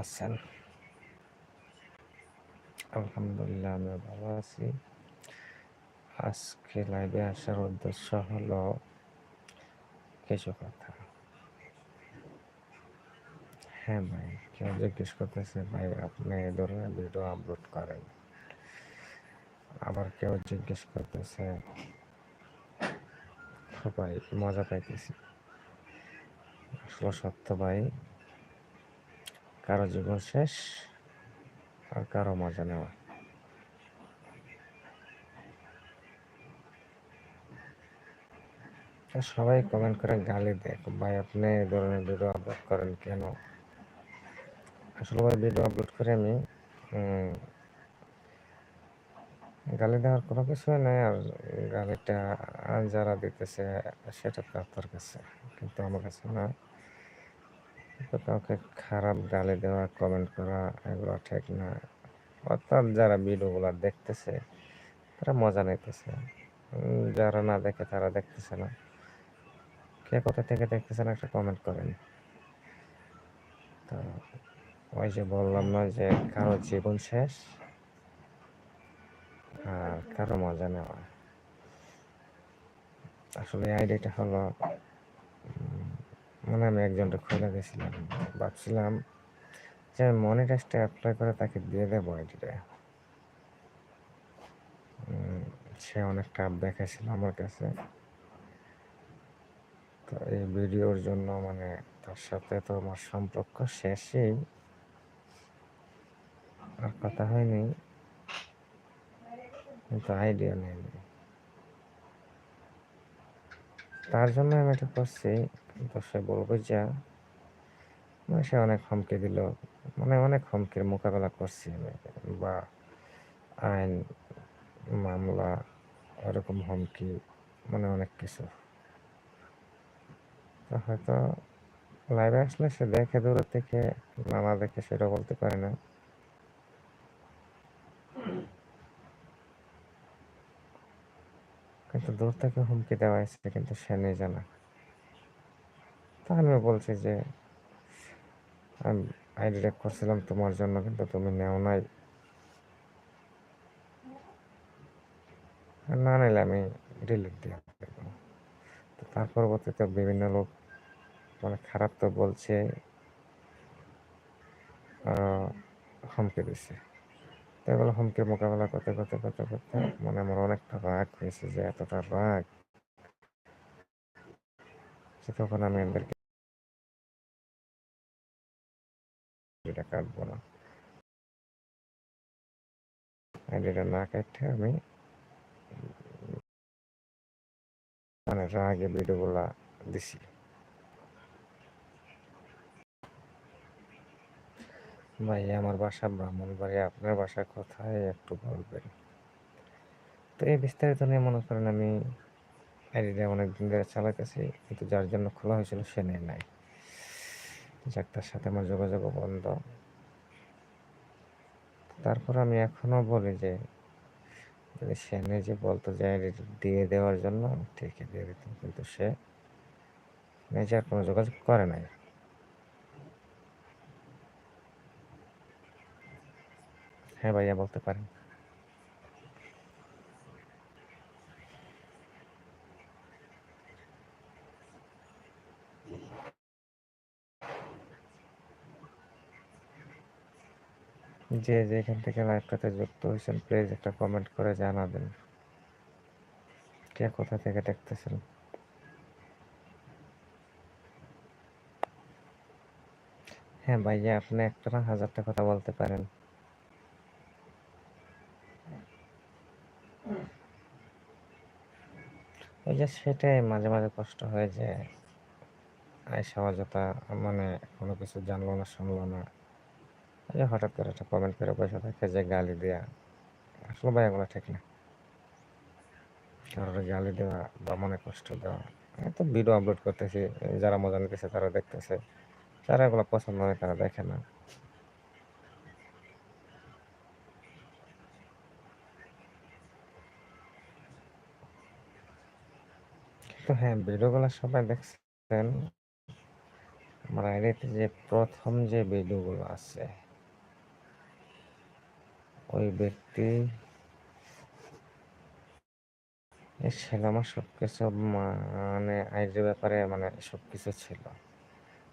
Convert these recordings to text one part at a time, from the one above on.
আছেন? আলহামদুলিল্লাহ আমি ভালো আছি। আজকে লাইভে আসার উদ্দেশ্য হলো কিছু কথা হ্যাঁ ভাই, কেউ জিজ্ঞেস করতেছে, ভাই, আপনি এই ধরনের ভিডিও আপলোড করেন? আবার কেউ জিজ্ঞেস করতেছে, ভাই, মজা পাইতেছি। আসলে সত্য ভাই কারও জীবন শেষ আর কারও মজা নেওয়া। সবাই কমেন্ট করে গালি দেখ, ভাই আপনি এই ধরনের ভিডিও আপলোড করেন কেন? আসলে ভাই ভিডিও আপলোড করে আমি গালি দেওয়ার কোনো কিছুই নাই আর গালিটা যারা দিতেছে সেটা তার কাছে, কিন্তু আমার কাছে না কাউকে খারাপ গালি দেওয়া কমেন্ট করা, এগুলো ঠিক না। অর্থাৎ যারা ভিডিওগুলো দেখতেছে, তারা মজা নিতেছে। যারা না দেখে তারা দেখতেছে না। কে কোথা থেকে দেখতেছেন একটা কমেন্ট করেন। তো, ওই যে বললাম না যে কারও জীবন শেষ আর কারও মজা নেওয়া। আসলে আইডিয়াটা হলো মানে আমি একজনটা খুলে গেছিলাম। ভাবছিলাম যে আমি মনিটাইজটা অ্যাপ্লাই করে তাকে দিয়ে দেবো আইডিটা সে অনেক টাপ দেখাইছিল আমার কাছে। তো এই ভিডিওর জন্য মানে তার সাথে তো আমার সম্পর্ক শেষই। আর কথা হয়নি। কিন্তু আইডিয়া নেই তার জন্য আমি এটা করছি। সে বলব যা মানে সে অনেক হুমকি দিল। মানে অনেক হুমকির মোকাবেলা করছি বা আইন, মামলা, এরকম হুমকি মানে অনেক কিছু। তো হয়তো লাইভে আসলে সে দেখে দূরের থেকে নানা দেখে সেটা বলতে পারে না। কিন্তু দূর থেকে হুমকি দেওয়া হয়েছে, কিন্তু সে নেই জানা তা আমি বলছি যে, আমি আইডিটা করছিলাম তোমার জন্য, কিন্তু তুমি নেও নাই। না নিলে আমি ডিলিট দিয়ে তো তার পরবর্তীতে বিভিন্ন লোক মানে খারাপ তো বলছে হুমকি দিচ্ছে তো এগুলো হুমকির মোকাবেলা করতে করতে করতে করতে মানে আমার অনেকটা রাগ হয়েছে যে, এতটা রাগ। তখন আমি এদেরকে এটা কাটবো না। আইডিটা না কাটতে আমি মানে রাগে ভিডিওগুলা দিছি। ভাই, আমার বাসা ব্রাহ্মণবাড়ি, আপনার বাসা কোথায় একটু বলবেন? তো এই বিস্তারিত নিয়ে মনে করেন আমি আইডিটা অনেক দিন ধরে চালাতেছি কিন্তু যার জন্য খোলা হয়েছিল সে নেই নাই। যাক সাথে আমার যোগাযোগ বন্ধ। তারপর আমি এখনও বলি যে, যদি সে নিজে বলতো যে দিয়ে দেওয়ার জন্য ঠিকই দিয়ে দিতাম। কিন্তু সে নিজে আর কোনো যোগাযোগ করে নাই। হ্যাঁ ভাইয়া, বলতে পারেন। যে যেখান থেকে লাইভটাতে যুক্ত হয়েছেন প্লিজ একটা কমেন্ট করে জানাবেন। কে কোথা থেকে দেখতেছেন? হ্যাঁ ভাইয়া, আপনি একটা না হাজারটা কথা বলতে পারেন। ওই যে সেটাই মাঝে মাঝে কষ্ট হয় যে আয়সা অযথা মানে কোনো কিছু জানলো না, শুনলো না। যে হঠাৎ করে একটা কমেন্ট করে বসে থাকে যে গালি দেওয়া আসলে ভাই এগুলো ঠিক না। কারোর গালি দেওয়া বা মনে কষ্ট দেওয়া। তো ভিডিও আপলোড করতেছি যারা মজা নিতেছে তারা দেখতেছে। যারা এগুলো পছন্দ হয়, তারা দেখে না। হ্যাঁ ভিডিওগুলো সবাই দেখছেন। আমার আইডিতে যে প্রথম যে ভিডিওগুলো আছে ওই ব্যক্তি ছিল আমার সব কিছু মানে আইডির ব্যাপারে মানে সব কিছু ছিল।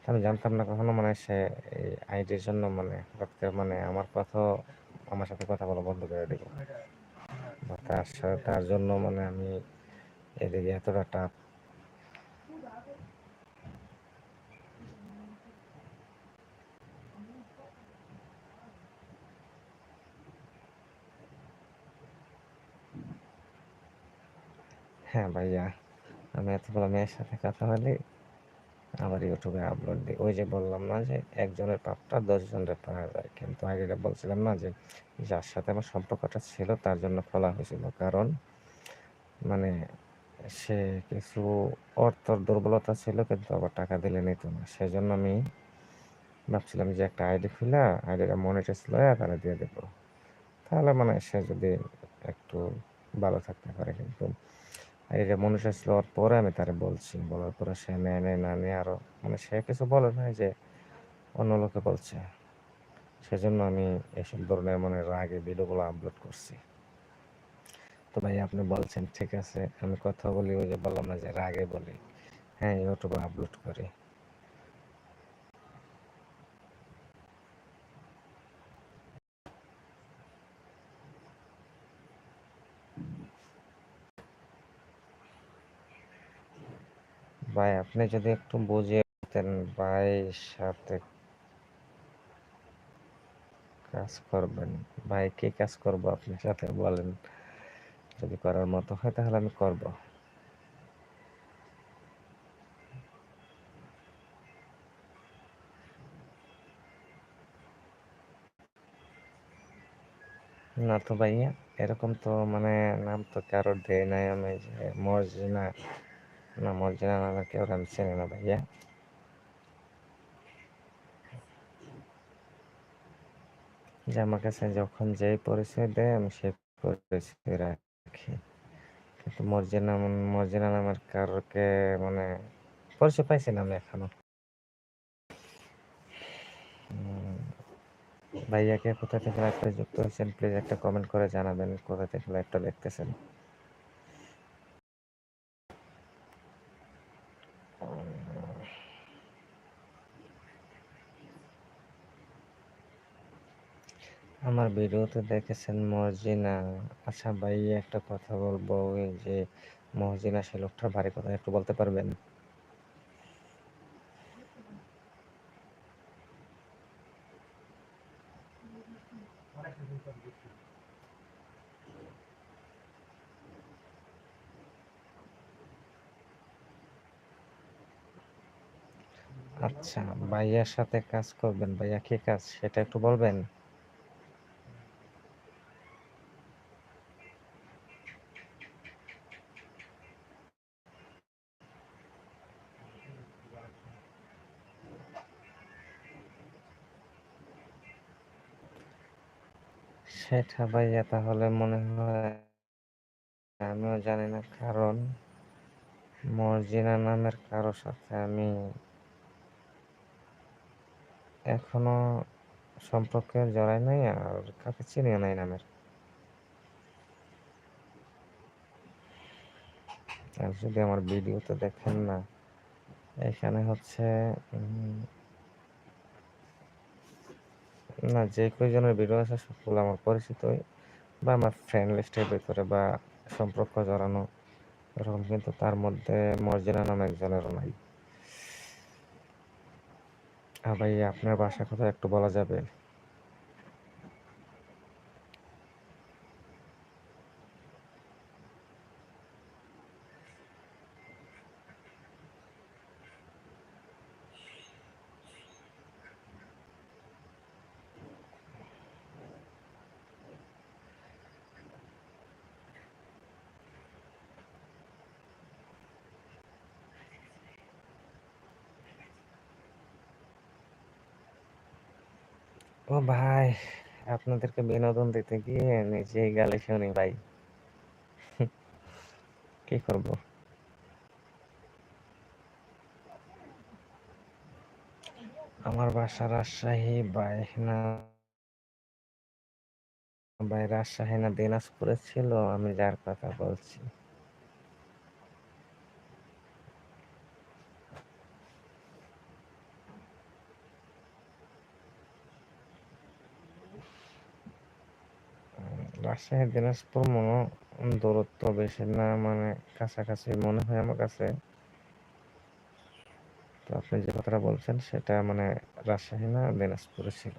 আমি জানতাম না কখনো মানে সে এই আইডির জন্য মানে হঠাৎ করে মানে আমার কথা, আমার সাথে কথা বলা বন্ধ করে দিব তার সাথে তার জন্য মানে আমি এদিকে এতটা টাফ হ্যাঁ ভাইয়া, আমি এতগুলো মেয়ের সাথে কথা বলি, আবার ইউটিউবে আপলোড দিই। ওই যে বললাম না যে, একজনের পাপটা দশজনের পাওয়া যায়। কিন্তু আগে বলছিলাম না যে, যার সাথে আমার সম্পর্কটা ছিল, তার জন্য খোলা হয়েছিল। কারণ মানে সে কিছু অর্থর দুর্বলতা ছিল, কিন্তু আবার টাকা দিলে নিত না। সেজন্য আমি ভাবছিলাম যে, একটা আইডি খুলে, আইডিটা মনিটাইজ লয়া তাহলে দিয়ে দেবো। তাহলে মানে সে যদি একটু ভালো থাকতে পারে, কিন্তু আইডিটা আসলে ওর পরে আমি তারে বলছি। বলার পরে সে নেয় নেয় না নিয়ে আরও মানে সে কিছু বলে না যে অন্য লোকে বলছে। সেজন্য আমি এসব ধরনের মানে রাগে, ভিডিওগুলো আপলোড করছি। তো ভাই আপনি বলছেন, ঠিক আছে, আমি কথা বলি, ওই যে বললাম না যে রাগে বলি। হ্যাঁ ইউটিউবে আপলোড করি। ভাই, আপনি যদি একটু বুঝিয়ে দিতেন ভাই সাথে কাজ করবেন। ভাই, কি কাজ করব আপনার সাথে বলেন? যদি করার মতো হয় তাহলে আমি করব। না তো ভাইয়া, এরকম তো মানে নাম তো কারও দেয় নাই আমি যে মর্জিনা না মর্জিনা নামে কেউ আমি চিনি না ভাইয়া যে আমার কাছে যখন যেই পরিচয় দেয় আমি সেই পরিচয় রাখি কিন্তু মর্জিনা মর্জিনা নামের কারোকে মানে পরিচয় পাইছি না আমি এখনও ভাইয়াকে কোথা থেকে লাইভটা যুক্ত হয়েছেন প্লিজ একটা কমেন্ট করে জানাবেন কোথা থেকে লাইভটা দেখতেছেন আমার ভিডিওতে দেখেছেন মর্জিনা আচ্ছা ভাই, একটা কথা বলব যে মহজিনা সে লোকটার বাড়ি কথা একটু বলতে পারবেন? আচ্ছা ভাইয়ার সাথে কাজ করবেন, ভাইয়া কি কাজ? সেটা একটু বলবেন? সেটা ভাইয়া তাহলে মনে হয় আমিও জানি না কারণ মর্জিনা নামের কারও সাথে আমি এখনও সম্পর্কে জড়াই নাই আর কাকে চিনিও নাই নামের। আর যদি আমার ভিডিওতে দেখেন না, এখানে হচ্ছে না, যে কয়জনের ভিডিও আছে সবগুলো আমার পরিচিত। বা আমার ফ্রেন্ড লিস্টের ভিতরে বা সম্পর্ক জড়ানো, এরকম কিন্তু তার মধ্যে মর্জিনা নাম একজনেরও নাই। ভাই, আপনার বাসা কথা একটু বলা যাবে ও ভাই আপনাদেরকে বিনোদন দিতে গিয়ে নিজেই গালি শুনি ভাই। কি করব? আমার বাসা রাজশাহী বাই না ভাই রাজশাহী না দিনাজপুরে ছিল, আমি যার কথা বলছি। রাজশাহী, দিনাজপুর মনে দূরত্ব বেশি না মানে কাছাকাছি মনে হয় আমার কাছে। তো আপনি যে কথাটা বলছেন, সেটা মানে রাজশাহী না, দিনাজপুরে ছিল।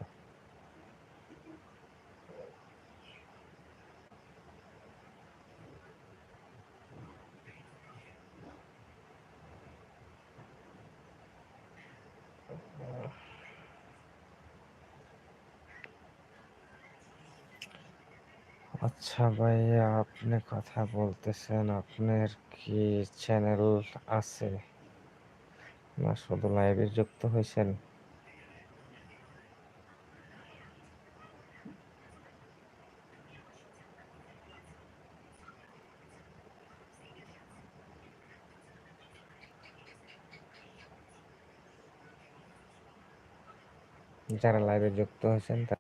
আচ্ছা ভাইয়া আপনি কথা বলতেছেন, আপনার কি চ্যানেল আছে? না, শুধু লাইভে যুক্ত হয়েছেন? যারা লাইভে যুক্ত হয়েছেন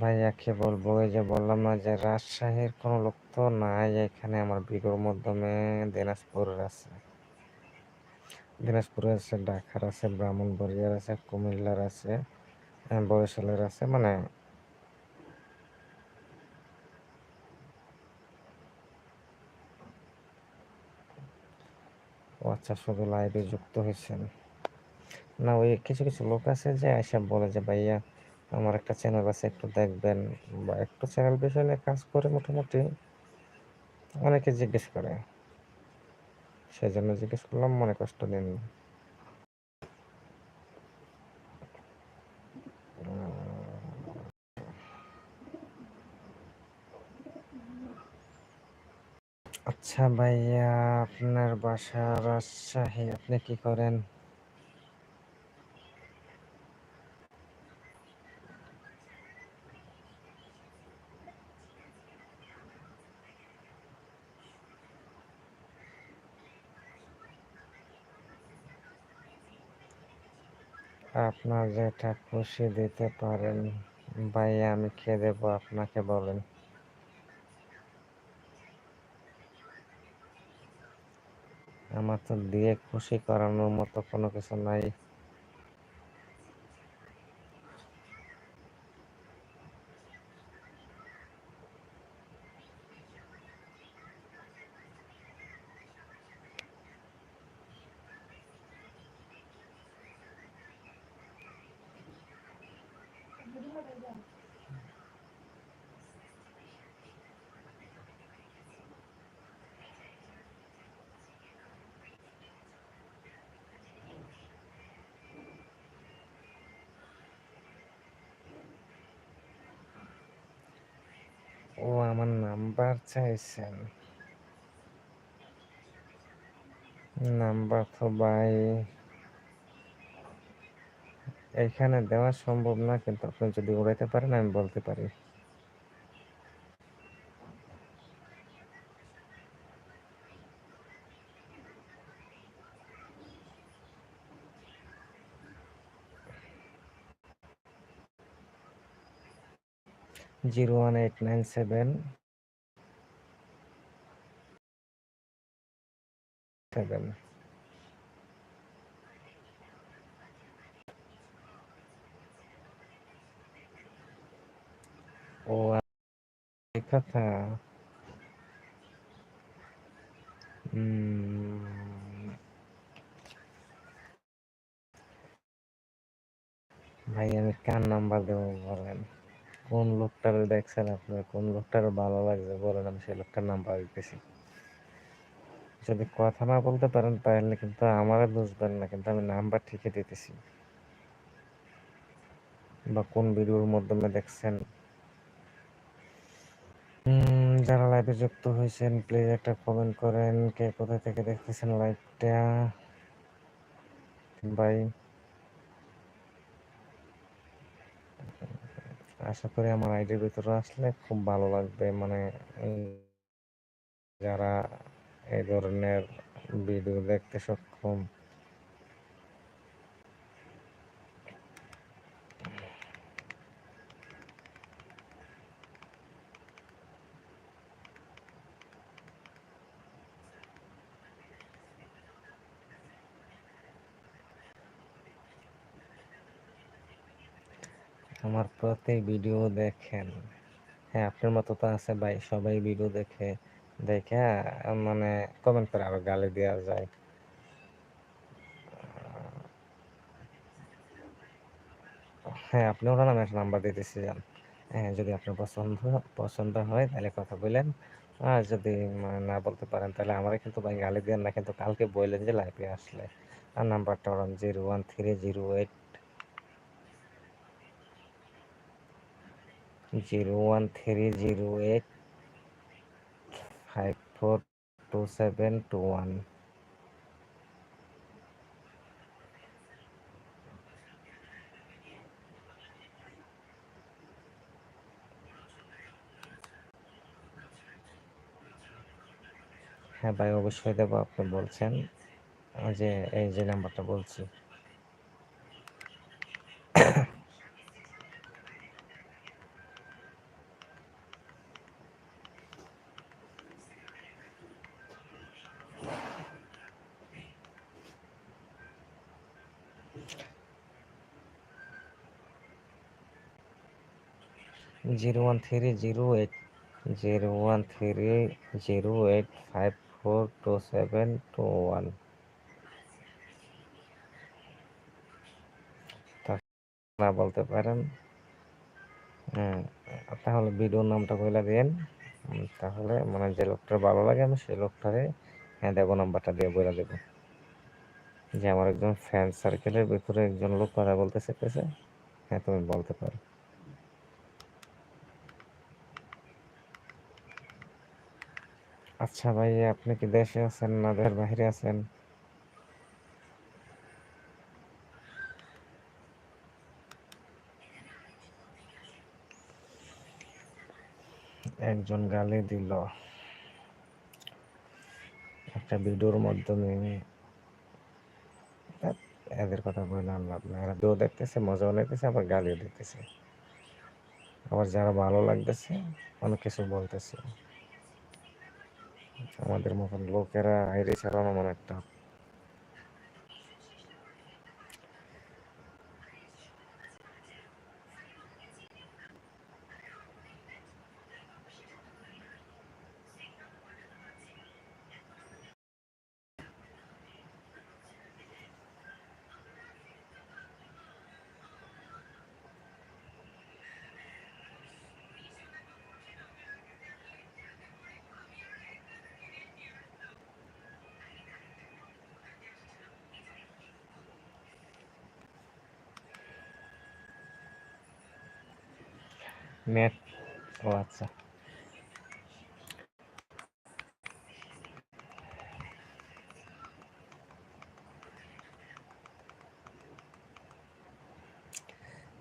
ভাইয়াকে বলব এই যে বললাম না যে রাজশাহীর কোনো লোক তো নাই, এখানে আমার বিগর মাধ্যমে দিনাজপুরের আছে। দিনাজপুরের আছে ঢাকার আছে, ব্রাহ্মণবাড়িয়ার আছে, কুমিল্লার আছে বরিশালের আছে মানে আচ্ছা শুধু লাইভে যুক্ত হয়েছেন। না, ওই কিছু কিছু লোক আছে যে এসে বলে যে, ভাইয়া আমার একটা চ্যানেল আছে, একটু দেখবেন বা একটু চ্যানেল বিষয় নিয়ে কাজ করে মোটামুটি। অনেকে জিজ্ঞেস করে সেই জন্য জিজ্ঞেস করলাম, মনে কষ্ট দিন। আচ্ছা ভাইয়া, আপনার বাসা রাজশাহী আপনি কি করেন? আপনার যেটা খুশি দিতে পারেন, ভাইয়া, আমি খেয়ে দেবো, আপনাকে বলেন। আমার তো দিয়ে খুশি করানোর মতো কোনো কিছু নাই। ও আমার নাম্বার চাইছেন? নাম্বার তো ভাই এখানে দেওয়া সম্ভব না, কিন্তু আপনি যদি উড়াইতে পারেন, আমি বলতে পারি। Zero one eight nine seven seven. ও কথা উম, ভাই আমি কার নাম্বার দেবো বলেন? কোন লোকটার দেখছেন আপনার? কোন লোকটার ভালো লাগছে? বলেন, আমি সেই লোকটার নাম্বার দিতেছি। যদি কথা না বলতে পারেন, তাহলে কিন্তু আমারে বুঝবেন না, কিন্তু আমি নাম্বার ঠিকই দিতেছি। বা কোন ভিডিওর মাধ্যমে দেখছেন? যারা লাইভে যুক্ত হয়েছেন প্লিজ একটা কমেন্ট করেন। কে কোথা থেকে দেখতেছেন লাইভটা ভাই আশা করি আমার আইডির ভিতরে আসলে খুব ভালো লাগবে। মানে যারা এই ধরনের ভিডিও দেখতে সক্ষম প্রতি ভিডিও দেখেন। হ্যাঁ আপনার মতো তো আছে ভাই, সবাই ভিডিও দেখে। দেখে মানে কমেন্ট করে আবার গালি দেওয়া যায়। হ্যাঁ আপনি ওনার নামে একটা নাম্বার দিতেছি যান হ্যাঁ যদি আপনার পছন্দ পছন্দ হয় তাহলে কথা বললেন আর যদি মানে না বলতে পারেন তাহলে আমারে কিন্তু ভাই গালি দেন না, কিন্তু কালকে বললেন যে লাইভে আসলে। আর নাম্বারটা ওরান zero one three zero eight zero one three zero eight five four two seven two one হ্যাঁ ভাই, অবশ্যই দেবো, আপনি বলছেন। যে, এই যে নাম্বারটা বলছি। Zero one three zero eight zero one three zero eight five four two seven two one না বলতে পারেন। হ্যাঁ তাহলে ভিডিওর নামটা বলে দিন তাহলে মানে যে লোকটার ভালো লাগে, আমি সেই লোকটারে হ্যাঁ দেবো নাম্বারটা দিয়ে বলে দেবো। যে আমার একজন ফ্যান সার্কেলের ভিতরে একজন লোক কথা বলতে চেপেছে হ্যাঁ তুমি বলতে পারো। আচ্ছা ভাই আপনি কি দেশে আছেন না দেশের বাহিরে আছেন? একজন গালি দিল। একটা ভিডিওর মাধ্যমে। এদের কথা বললাম লাভ না এরা ভিডিও দেখতেছে মজাও নিতেছে আবার গালিও দিতেছে। আবার যারা ভালো লাগতেছে, অনেক কিছু বলতেছে। আমাদের মতন লোকেরা আইডি চালানো মনে একটা নেট ও আচ্ছা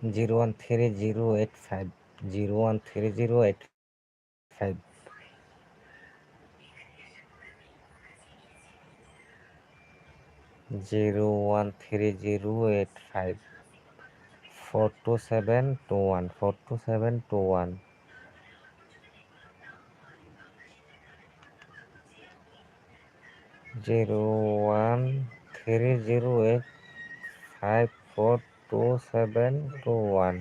zero one three zero eight five zero one three zero eight five zero one three zero eight five four two seven two one four two seven two one zero one three zero eight five four two seven two one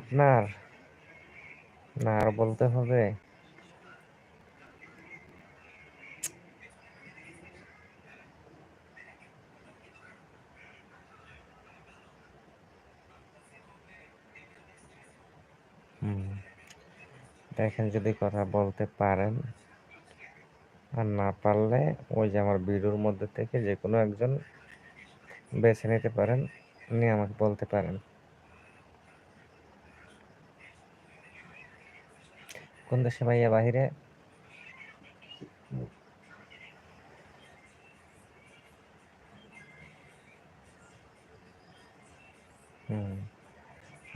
আপনার, না আর বলতে হবে। দেখেন যদি কথা বলতে পারেন আর না পারলে ওই যে আমার ভিডিওর মধ্যে থেকে যে কোনো একজন বেছে নিতে পারেন, নিয়ে আমাকে বলতে পারেন। কোন দেশে ভাইয়া? বাহিরে?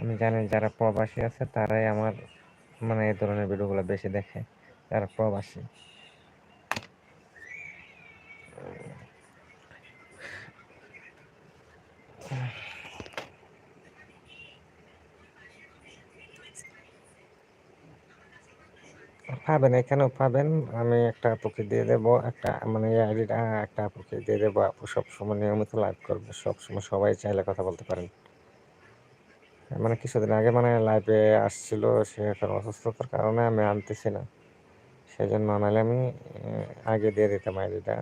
আমি জানি যারা প্রবাসী আছে, তারাই আমার মানে এই ধরনের ভিডিওগুলো বেশি দেখে, যারা প্রবাসী। পাবেন, এখানেও পাবেন। আমি একটা আপুকে দিয়ে দেবো, একটা মানে আইডিটা একটা আপুকে দিয়ে দেবো। আপু সবসময় নিয়মিত লাইভ করবে, সবসময় সবাই চাইলে কথা বলতে পারেন। মানে কিছুদিন আগে মানে লাইভে আসছিল, সে এখন অসুস্থতার কারণে আমি আনতেছি না। সেই জন্য নাহলে আমি আগে দিয়ে দিতাম আইডিটা।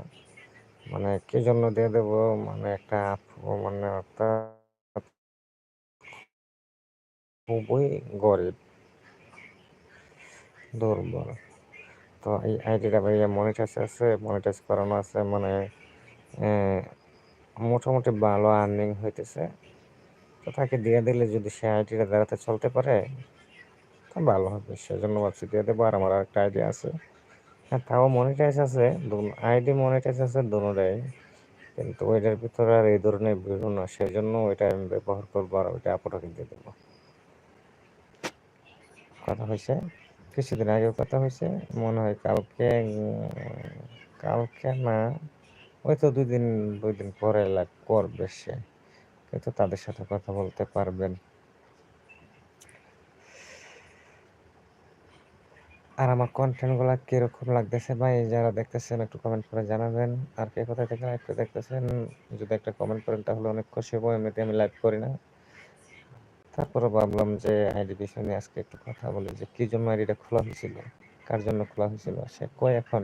মানে কি জন্য দিয়ে দেবো? মানে একটা আপু মানে অর্থাৎ খুবই গরিব। দুর্বল তো এই আইডিটা ভাইয়া মনিটাইজ আছে মনিটাইজ করানো আছে মানে মোটামুটি ভালো আর্নিং হইতেছে। তো তাকে দিয়ে দিলে যদি সে আইডিটা দাঁড়াতে চলতে পারে, তা ভালো হবে। সেজন্য ভাবছি দিয়ে দেবো। আর আমার একটা আইডিয়া আছে। হ্যাঁ তাও মনিটাইজ আছে আইডি মনিটাইজ আছে দুটাই কিন্তু ওইটার ভিতরে আর এই ধরনের ভিডিও না। সেই জন্য ওইটা আমি ব্যবহার করব আর ওইটা আপনাকে দিয়ে দেবো। কথা হয়েছে? কিছুদিন আগেও কথা হয়েছে, মনে হয় কালকে কালকে না, ওই তো দুই দিন দুই দিন পরে করবে সে, কিন্তু তাদের সাথে কথা বলতে পারবেন। আর আমার কন্টেন্টগুলো কীরকম লাগতেছে ভাই, যারা দেখতেছেন একটু কমেন্ট করে জানাবেন। আর কে কোথায় থেকে একটু দেখতেছেন, যদি একটা কমেন্ট করেন তাহলে অনেক খুশি হব, এমনিতে আমি লাইভ করি না। তারপরে ভাবলাম যে আইডি বিষয় নিয়ে আজকে একটু কথা বলি যে কি জন্য আইডিটা খোলা হয়েছিল? কার জন্য খোলা হয়েছিল? সে কয় এখন?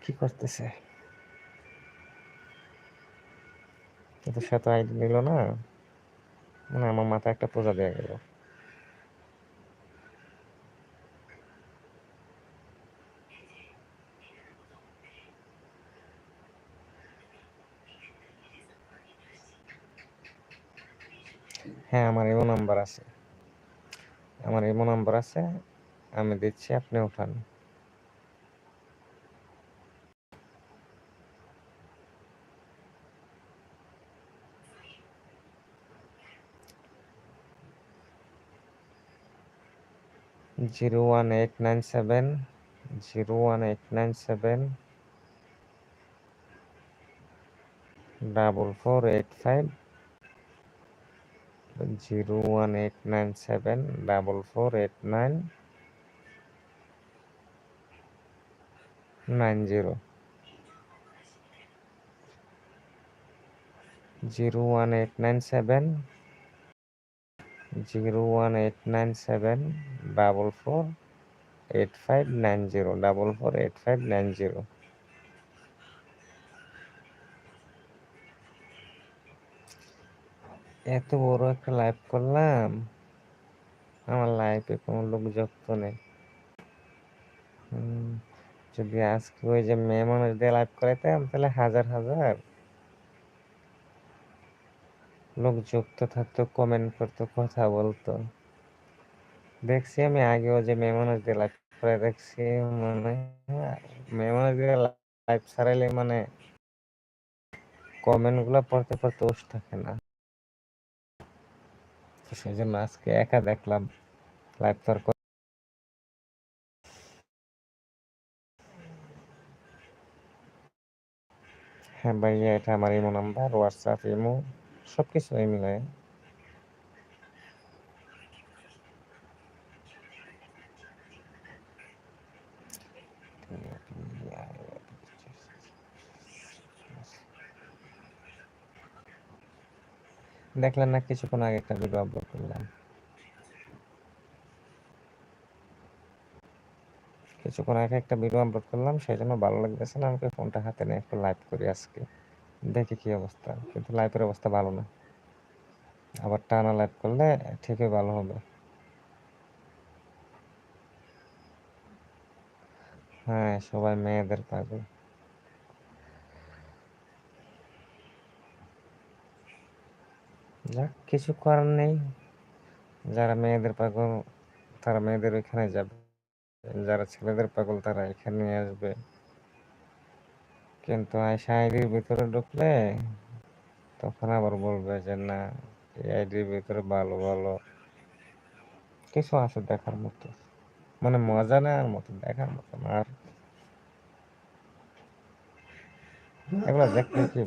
কি করতেছে? কিন্তু সে তো আইডি নিল না। মানে আমার মাথায় একটা পোজা দেওয়া গেল। হ্যাঁ আমার ইমো নাম্বার আছে। আমার ইমো নাম্বার আছে, আমি দিচ্ছি, আপনি উঠান। Zero one eight nine seven, zero one eight nine seven, double four eight five zero one eight nine seven double four eight nine nine zero zero one eight nine seven zero one eight nine seven double four eight five nine zero double four eight five nine zero এত বড় একটা live করলাম। আমার লাইফে কোনো লোক যুক্ত নেই যদি আজকে ওই যে মেয়ে মানুষ দিয়ে লাইভ করাইতাম, তাহলে হাজার হাজার। লোক যুক্ত থাকতো কমেন্ট করতো, কথা বলতো। দেখছি আমি আগেও যে মেয়ে মানুষ দিয়ে লাইভ করে দেখছি মানে মেয়ে মানুষ দিয়ে লাইভ ছাড়াইলে মানে কমেন্টগুলা পড়তে পড়তে উস থাকে না। সেই জন্য আজকে একা দেখলাম। লাইভ তো হ্যাঁ ভাইয়া, এটা আমার ইমো নাম্বার হোয়াটসঅ্যাপ ইমো সব কিছু মিলায়। দেখলেন না কিছুক্ষণ আগে একটা ভিডিও আপলোড করলাম কিছুক্ষণ আগে একটা ভিডিও আপলোড করলাম, সেই জন্য ভালো লাগতেছে না, আমাকে ফোনটা হাতে নিয়ে একটু লাইভ করি আজকে। দেখি কি অবস্থা, কিন্তু লাইভের অবস্থা ভালো না। আবার টানা লাইভ করলে ঠিকই ভালো হবে। হ্যাঁ সবাই মেয়েদের পাগল। যাক কিছু করার নেই। যারা মেয়েদের পাগল, তারা মেয়েদের ওইখানে যাবে। যারা ছেলেদের পাগল, তারা এখানে আসবে। কিন্তু আয়সা আইডির ভিতরে ঢুকলে তখন আবার বলবে যে, না, এই আইডির ভিতরে ভালো ভালো। কিছু আছে দেখার মতো। মানে মজা নেওয়ার মতো, দেখার মতো আর। এগুলো দেখলে কি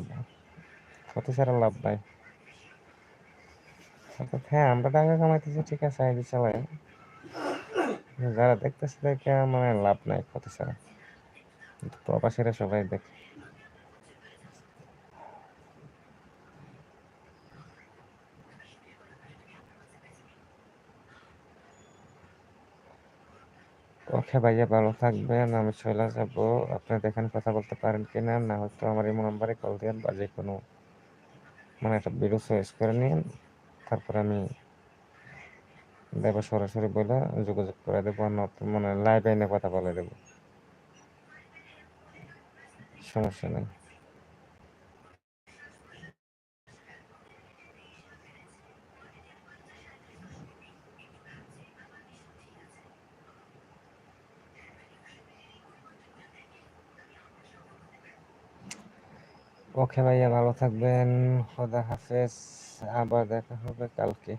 ক্ষতি ছাড়া লাভ নাই। হ্যাঁ আমরা টাকা কামাইতেছি, ঠিক আছে, আইডি চালাই। যারা দেখতেছে দেখে মানে লাভ নাই ক্ষতি ছাড়া। প্রবাসীরা সবাই দেখে ওকে ভাইয়া ভালো থাকবেন, আমি চলে যাব। আপনি দেখেন কথা বলতে পারেন কিনা, না হয়তো আমার এই নাম্বারে কল দিন বা যে কোনো মানে একটা ভিডিও চয়েস করে নিন তারপর আমি দেবো সরাসরি বলে যোগাযোগ করে দেবো মানে লাইভ এনে কথা বলে দেবো। সমস্যা নেই। ওকে ভাইয়া ভালো থাকবেন। খোদা হাফেজ। আবার দেখা হবে কালকে।